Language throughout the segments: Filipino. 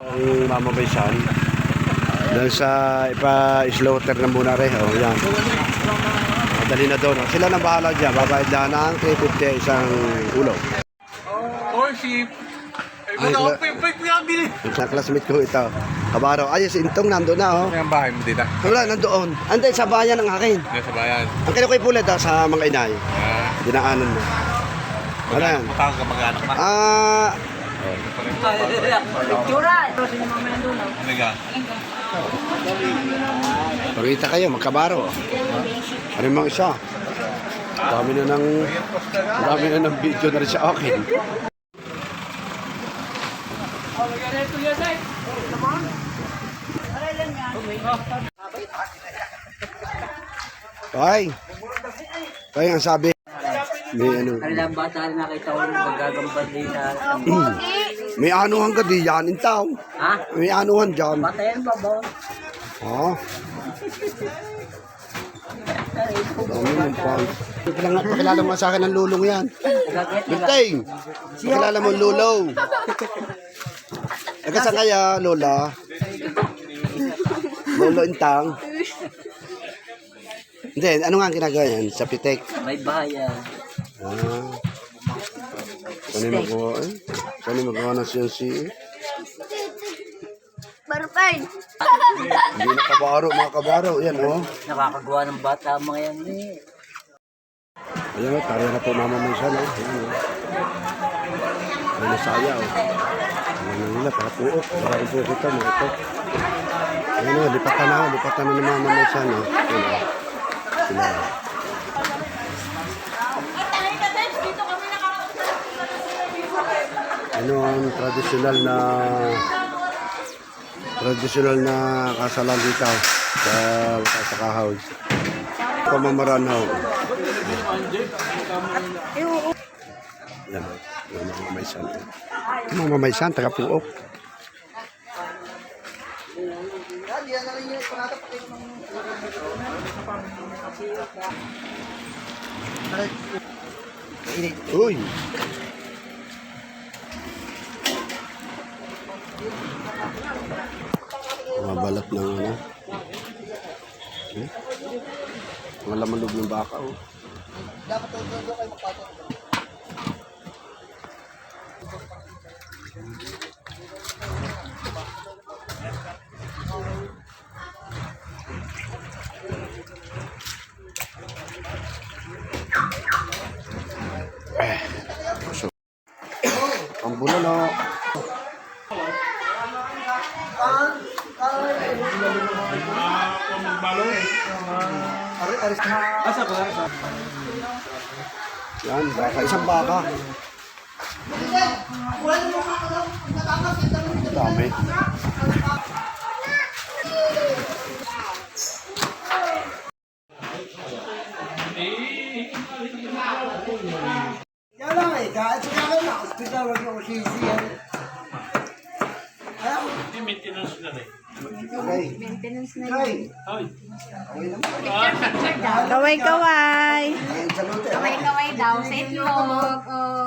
Ang mamamaysan. Doon sa ipa-slaughter na muna rin. Oh, yan. Madali na doon. oh. Sila na bahala dyan. Babayad lang ng 350 isang ulo. Or sheep. Ay, bili. Yung classmate ko ito. Kabaro. Ay, si Intong nandun na. Oh. Ano yung bahay mo dito? Wala, nandoon. Anday, sa bayan ng akin. Nasa bayan. Ang kaya ko'y pulad ah, sa mga inay. Ah, Dinaanan mo. Ano yan? Mukha ka mag-anak na. Ah, Tsura, ito si Mama Mendoza. Talaga. Pagkita kayo, magkabaro. Ano yung mga isa? Dami na ng dami na ng video na rin sa akin. Ay, kaya ang sabi, may ano, Kailang bata rin nakita ko nung magagambal din sa... may anuhan ka di yan, intaw. Ha? May anuhan dyan. Bata yan ba? Oh. Dami ng pants. Pakilala, mo sa akin ng lulong yan. Na Binteng! Pakilala mo ang lulo. Nagkasan kaya, Lola? Lolo Intang. Hindi, ano nga ang ginagawa yan? Sa pitek. may bahayan. Ah. Saan yung magawa eh? Saan yung magawa ng CNC eh? Barpay! Hindi na kabaro, mga kabaro. Yan oh. Nakakagawa ng bata mga yan eh. Ayan o, tari na po mama mo siya, no? Ayan o. Ayan na saya, o. Na nila, puok. Para po kita, no? Ito. Ayan o, lipatan na, lipatan na ni mama mo siya, no? Sila. Ano ang tradisyonal na tradisyonal na kasalan dito sa sa kahoy. Pamamaranaw. Yan. Yan mga mamaysan. Mga mamaysan, taga puok. Uy! Mga balat ng ano. Hmm? Mga laman loob ng baka, oh. So, ang bulalo. Yan, baka, isang baka. Dami. Maintenance na yun. Kaway-kaway. Kaway-kaway daw sa itlog.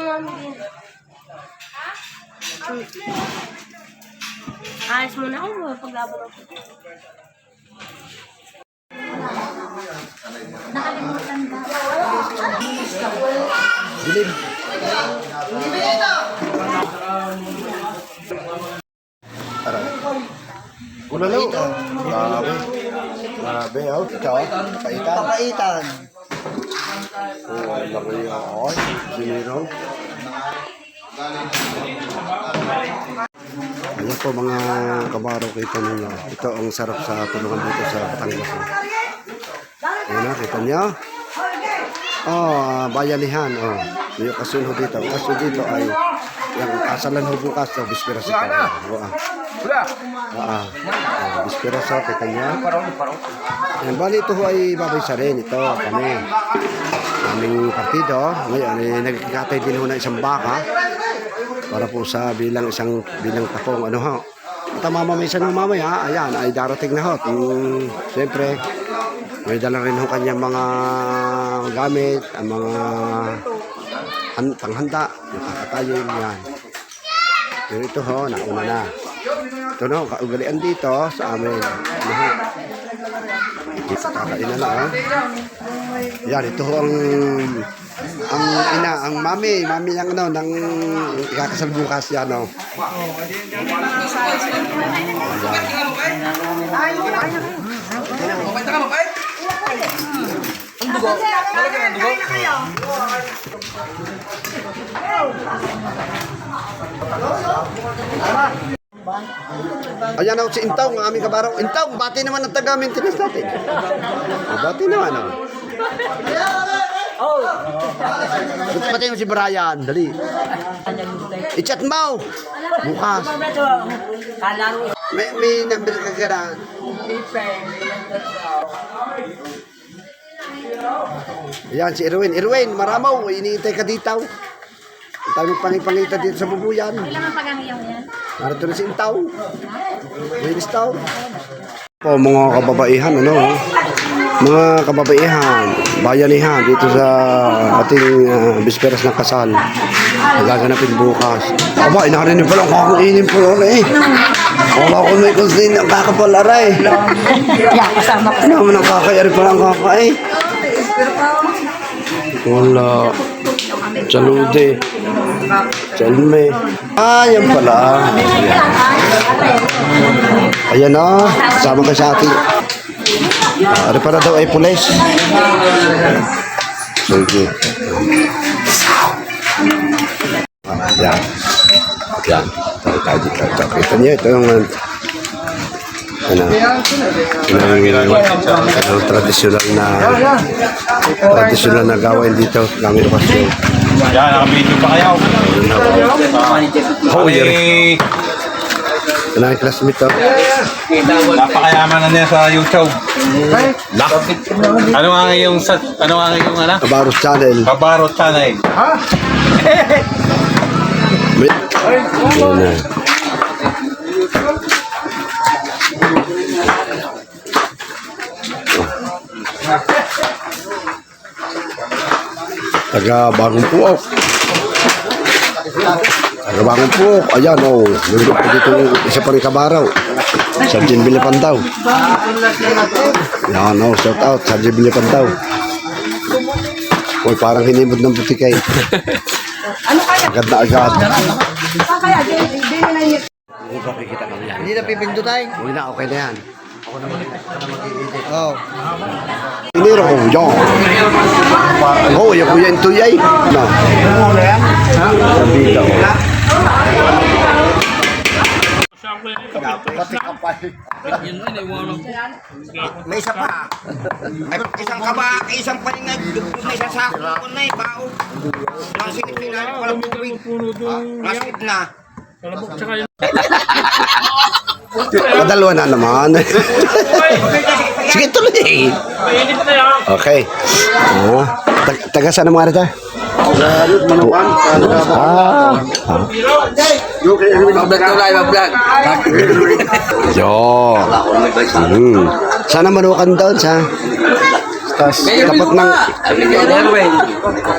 mami. Ayos muna ako. Paglaban ako. Nakalimutan ba? Bilib. Tara. Ulalo. Grabe. Grabe, oh. Ikaw, kapaitan. Oo, ay laki yan. Oh, siniro. Ayan po mga kabaro kita ninyo. Ito ang sarap sa tulungan dito sa Batangas. Ayan na, kita niyo. Oh, bayanihan. Oh. May okasyon ho dito. Ang okasyon dito ay yung kasalan ho bukas sa Bispera sa Kaya. Oo, ah. Ah, ah. Bispera sa kita niyo. Yan, bali ito ho ay babay sa rin. Ito, kami. Aming partido. Ngayon, ay nagkakatay din ho ng isang baka para po sa bilang isang bilang tapong ano ho. At ang mamamisa ng mamaya, ayan, ay darating na ho. Siyempre, may dala rin ho kanyang mga gamit, ang mga han, panghanda, yung kakatayin, yan. Pero ito ho, nauna na. Ito na ho, kaugalian dito sa amin. Ano ho? Dito kakain na ha? Yan, ito ang ang ina, ang mami, mami ng ano, ng ikakasal bukas yan, no? Ayan ako si Intaw, ang aming kabaraw. Intaw, bati naman ang taga-maintenance natin. Bati naman, oh. Oh! Buti pati mo si Brian, dali. I-chat mo. Bukas. May, may number ka ka Ayan, si Erwin. Erwin, maramaw. Iniintay ka dito. Ang tayo pangipangita dito sa bubuyan. Kailangan paghahiyaw yan. Narito na si Intaw. Wilis Taw. Po, mga kababaihan, ano? Mga kababaihan, bayanihan dito sa ating uh, bisperas ng kasal. Nagaganapin bukas. Aba, inarinig pala ang kakainin po lang eh. Wala ko may kusin ang. Yeah, kasama ko. Naman ang kakayari pala ang kakain? Wala. Salude. Salme. Ah, yan pala. Ayan na. Kasama ka sa ating. Ano pala daw ay pulis? Sige. Yan. Yan. Tayo tayo dito. Ito, Kita niyo, ito yung ano, yung, yung tradisyonal na tradisyonal na gawain dito ng lokasyon. Yan, nakabidyo pa kayo. Oh, yun. Eh, Ito na ang classmate to. napakayaman na niya sa YouTube. Nak. Ano nga yung sa ano nga yung ano? Kabaros Channel. Kabaro channel. Wait. Ayan na. Taga Bagong Puok. Taga Bagong Puok. Ayan, oh. Nandun pa dito yung isa pa rin kabaraw. Sergeant Bilipantaw. Yan, oh. Shout out. Sergeant Bilipantaw. Uy, parang hinimod ng butikay. Agad na agad. Hindi pa kikita kami yan. Hindi na pipindutan. Huwag na, okay na yan. Oh. Piniro ko, yan. Oo, yung kuya yung tuyay. No. Sabi daw. May isa pa. Ay, isang kaba, isang paninag, may isang sako ko na ipao. Nasa sinabi pala tubig. Ah, Nasa na. Padalwa na naman. Sige, tuloy. Okay. Ah, tag taga saan ang mga rita? Manukan. Ah. Yo. Hmm. Sana manukan doon sa tas tapat ng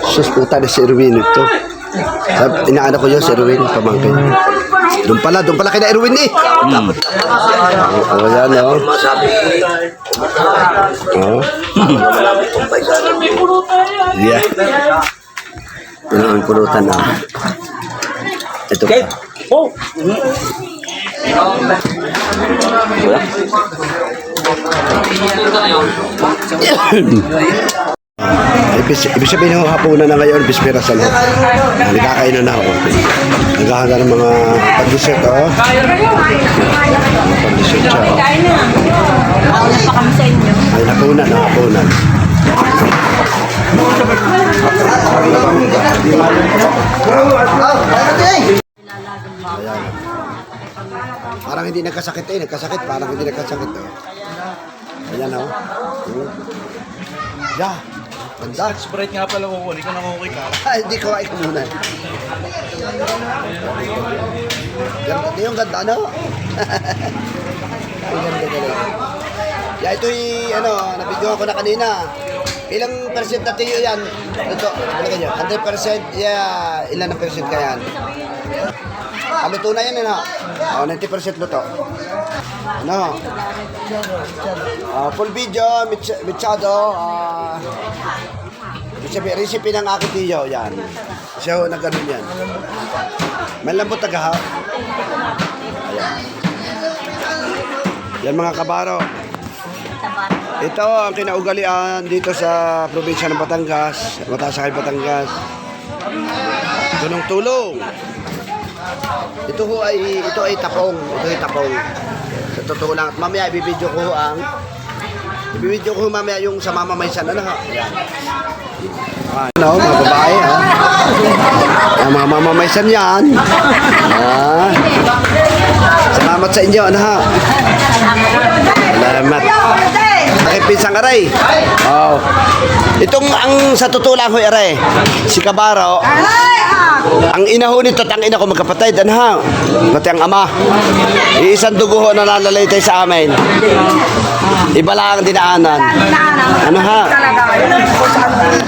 sus puta ni si Erwin ito. Sab- Inaanak ko yun si Erwin pamangkin. Doon pala, doon pala kina Erwin eh. Hmm. Oh, yan oh. Oh. Yeah. Yan ang pulutan na. Ito pa. Ibig, ibig sabihin ng hapunan na ngayon, bisperas na. Ah, Nagkakain na na ako. Naghahanda ng mga pag-dessert, oh. Mga pag-dessert siya, oh. Ako pa kami sa inyo. Ay, hapunan, ah, hapunan. Ayan. Parang hindi nagkasakit eh, nagkasakit, parang hindi nagkasakit oh. Ayan oh. Oh. Yeah. Ganda. Sprite nga pala kukunin ko nakukuha ka. Ay, hindi ko ko muna. Ganda yung ganda, no? Ang ganda talaga. Yeah, ito'y, ano, nabigyan ko na kanina. Ilang percent na tiyo yan? Ito, ano kanyo? 100%, yeah, ilan ang percent ka yan? Ah, luto na yan, ano? Oh, 90% luto. Ano? Ah, full video, mitch- mitchado, ah, Recipe, recipe ng aking tiyo, yan. Siya ho, nag-ano yan. May lambot tagahaw. Ayan. Yan mga kabaro. Ito ang kinaugalian dito sa probinsya ng Batangas, Matasakay, Batangas. Tulong-tulong. Ito ho ay ito ay tapong, ito ay tapong. Sa totoo lang, at mamaya ibibidyo ko ang ibibidyo ko mamaya yung sa mama may sana na ha. Ayan. Ah, Ano, mga babae ha. Ang mga mamamaysan yan. Ah. Salamat sa inyo, ano ha. Salamat. Aking pinsang aray. Oh. Itong ang sa totoo lang ho aray. Si Kabaro. Ang ina ho nito ang ina ko magkapatid, ano ha? Pati ang ama. Iisang dugo ho na nalalaytay sa amin. Iba lang ang dinaanan. Ano ha?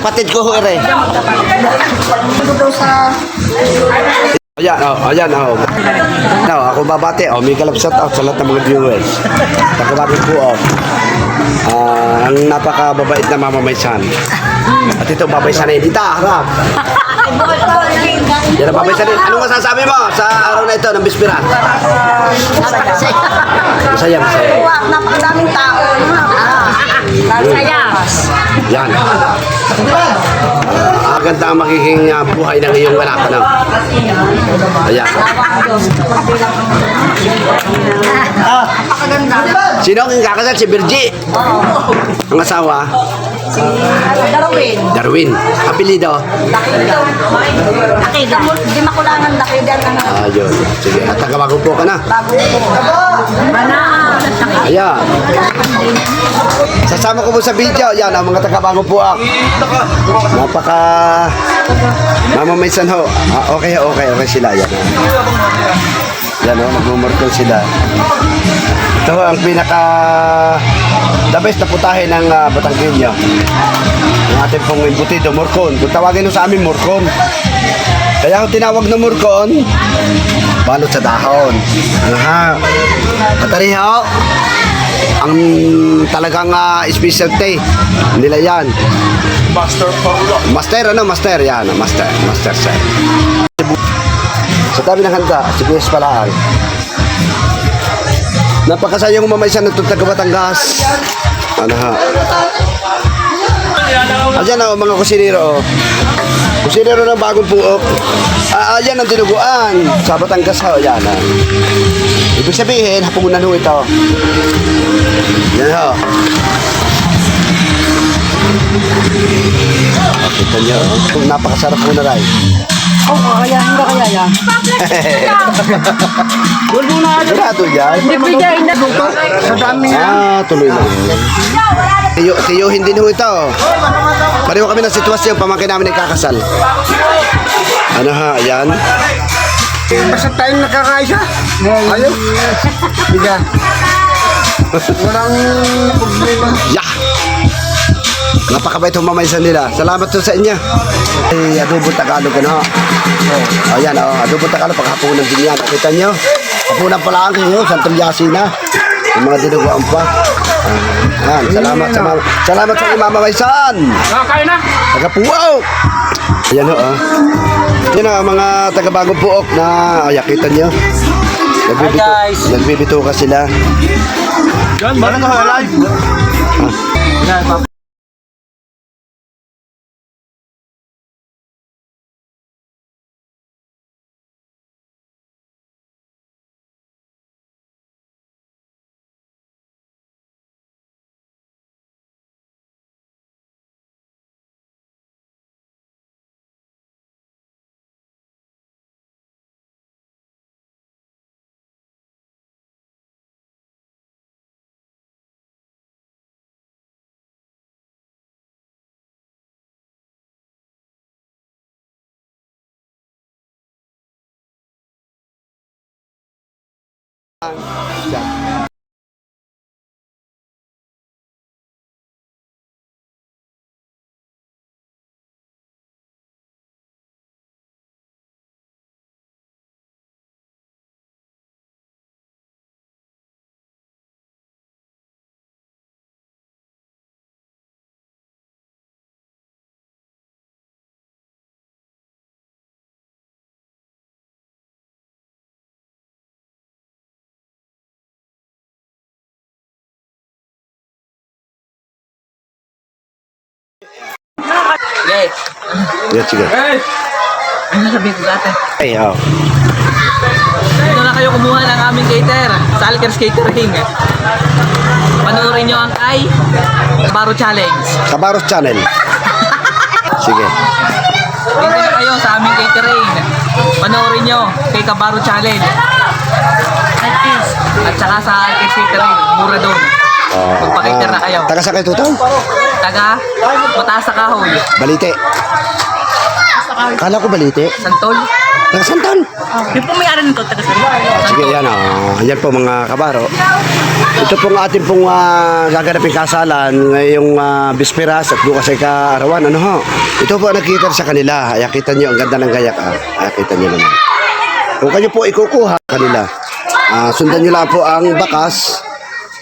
Patid ko ho aray. Ayan, oh, ayan, oh. No, ako babate, oh, may kalap shout out sa lahat ng mga viewers. Takabagin po, oh. Ah, ang napakababait na mamamaysan. At ito, babaysan na Dita, harap. Yan ang babaysan din. Anong masasabi mo sa araw na ito ng bispira? Masaya, masaya. Napakadaming tao. Masaya. Yan. Ah, ganda ang magiging ah, buhay ng iyong anak. Ano? Ayan. Sino ang kakasal? Si Virgie. Ang asawa? Darwin. Darwin. Apelido? Nakida. Hindi makulangan nakida na Ayun. Sige. At tagabago po ka na. bago po. Banaan. Ayan. Sasama ko po sa video. Yan ang mga tagabago po ako. Napaka mamamaysan ho. Ah, okay, okay, okay sila. Yan. Yan o, nagmumurkol sila. Ito ang pinaka the best na putahe ng uh, Batanggenyo. Ang ating pong embutido, murkon. Kung tawagin nyo sa amin, murkon. Kaya ang tinawag na murkon, balot sa dahon. Ano ha? Katariho, ang talagang uh, specialty nila yan. Master Paulo. Master, ano? Master, yan. Master, master chef. Sa dami ng handa, si Kuya Palaan. Napakasayang umamaysan ng taga Batangas. Ano ha? Ayan na, mga kusinero. oh. Kusinero ng bagong puok. Ah, ayan ang dinuguan. Sa Batangas ho, ayan ha. Ibig sabihin, hapunan ho ito. Yan ho. Kita niyo, oh. napakasarap po na rin. Oo, kaya hindi kaya yan. Sigurado yan. Sa dami Ah, tuloy lang. Tiyo, tiyo hindi nyo ito. Pareho kami ng sitwasyon, pamangkin namin nagkakasal. Ano ha, ayan. Basta tayong nakakaisa. Ayun. Biga. Walang problema. Yeah! Napakabait ang mamaysan nila. Salamat po sa inyo. Ay, adobo Tagalog, ano? Oh. Ayan, oh, adobo Tagalog, paghapunan din yan. Kita nyo? Hapunan pa lang kayo, Santol Yasi na. Yung mga dinuguan pa. Ah, Ayan, salamat sa mama. Salamat sa inyo, Mama Maysan. Nakakain na! Tagapuaw. Ayan o, oh. Yan ang mga taga-bagong puok na, ayan, kita nyo. Nagbibito, guys. nagbibito ka sila. Yan, parang ka live. Ang Yan, sige. Ano sabihin ko dati? Ay, oh. Dito na kayo kumuha ng aming cater sa Alkers Catering. Panoorin nyo ang ay Baro Challenge. Kabaros Channel. Sige. Dito na kayo sa aming catering. Panoorin nyo kay Kabaro Challenge. At saka sa Alkers Catering. Mura doon. Oh, Magpa-cater na kayo. Taga sa kayo tutong? Taga Mataas sa Kahoy. Balite. Kala ko balite. Santol. Taga Santan. Yung pumayari nito, taga Sige, yan oh. Yan po mga kabaro. Ito pong ating pong uh, gaganapin kasalan ngayong uh, bisperas at bukas ay kaarawan. Ano ho? Ito po nakita sa kanila. Ay, kita nyo, ang ganda ng gayak. Ah. Ay, kita nyo naman. Kung kayo po ikukuha kanila, ah, sundan nyo lang po ang bakas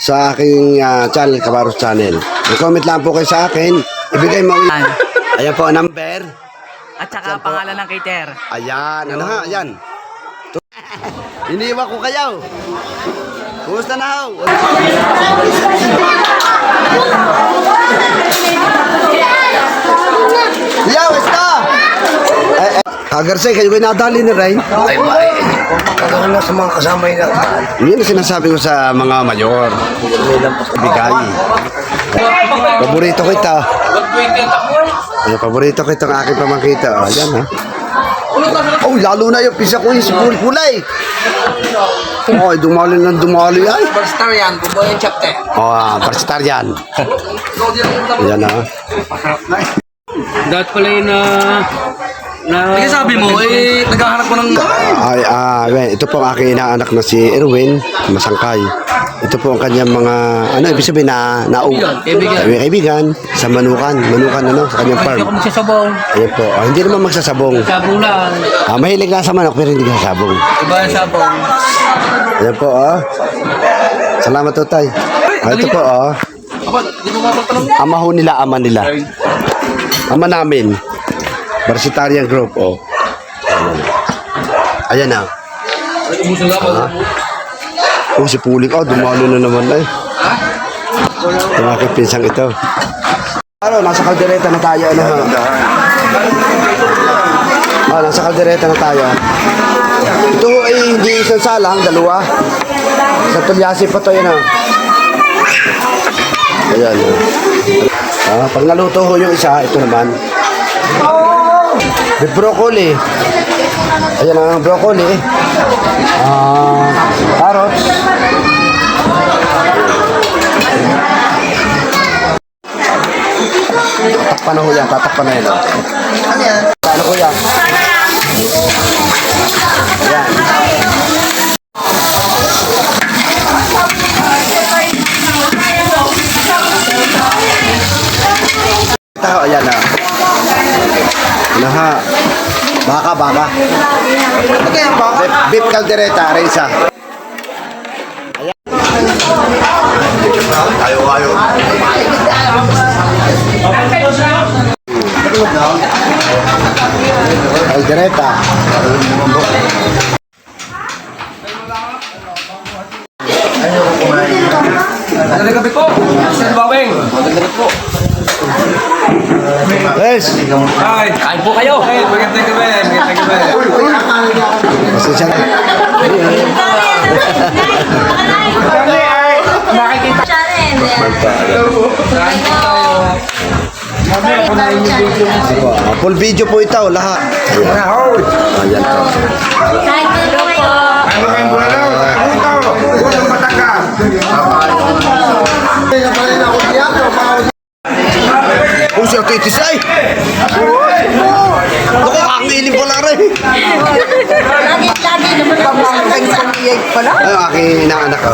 sa aking ah, channel, Kabaros Channel. Mag-comment lang po kayo sa akin. Ibigay mo. Ayan po ang number. At saka pangalan ng cater. Ayan, ano ha, ayan. Iniwan ko kayo. Kumusta na ho? Yaw, esta! Kagarsay, kayo kayo nadali ni Rain? Ay, may. Kagano na sa mga kasama yun. Yun ang sinasabi ko sa mga mayor. Bigay. Paborito kita. Ay, paborito kita ang aking pamangkita. Oh, yan ha. Oh, lalo na yung pisa ko yung sipul kulay. Oh, dumali ng dumali ay. Superstar yan, buboy yung chapter. Oh, ah, parstar yan. Yan ha. Dahil pala yun na... na... Sige sabi mo, eh, naghahanap ko ng... Ay, ah, well, ito po ang aking inaanak na si Erwin Masangkay. Ito po ang kanyang mga, ano, ibig sabihin na, na Kaibigan, kaibigan. Ay, kaibigan, sa Manukan, Manukan, ano, sa kanyang farm. Hindi ako magsasabong. Ayan po, ah, hindi naman magsasabong. Sabong lang. Ah, mahilig lang sa manok, pero hindi ka sabong. Iba yung sabong. Ayan po, ah. Salamat to, tay. Ah, ito po, ah. Ama ho nila, ama nila. Ama namin. Versatarian group, oh. Ayan. Na. Ah. Oh, si Pulik. Oh, dumalo na naman eh. Yung aking pinsang ito. Ano, nasa kaldereta na tayo. Ano? Ah, nasa kaldereta na tayo. Ito ay hindi isang salang, dalawa. Sa tulyasi pa to yan ah. Ayan. Ah, pag naluto ho yung isa, ito naman. With broccoli. Ayan ang broccoli. Ah, carrots. Tatakpan na ho yan, tatakpan na yan. Ano yan? Ano ko yan? Beef caldereta, Reza. Ayo, ayo. Caldereta. Magandang gabi po. Sir Baweng. Magandang po. Yes. Hi. Kain po kayo. Hey, magandang gabi. Pasensya na. Ako, ah, full video po ito, lahat. Ayan po. Ano kayong bulalaw? Puto! Puto Batangas! Oh, siya titis ay! Ako, kakiling pala rin. Lagi-lagi naman ang mga pala. Ay, aking inaanak ko.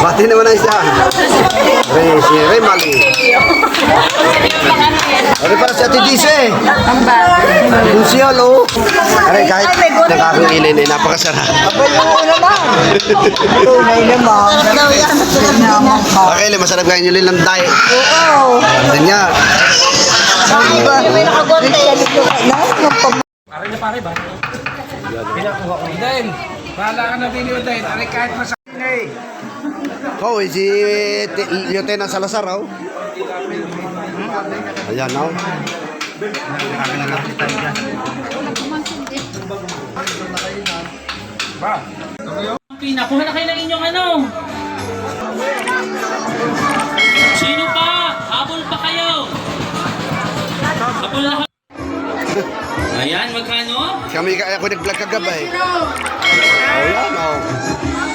Bati naman ang isa. Re, si Remali. Ano para si Ate Dice? Ang ba? Yung siya, lo. Aray, kahit nakakilin eh, napakasarap. Oo naman. Tunay naman. Daw yan. Okay, masarap kain nyo lang tayo. Oo. Hindi niya. Diba? May nakagonte. Na, yung pag... Then, bahala ka na then. Aray kahit masakit na eh. Oh, si Lieutenant Salazar, oh. Ayan, oh. Nakuha na kayo ng inyong ano? Sino pa? Ayan, magkano? Kami, ako nag-vlog kagabay. Oh, yan, oh.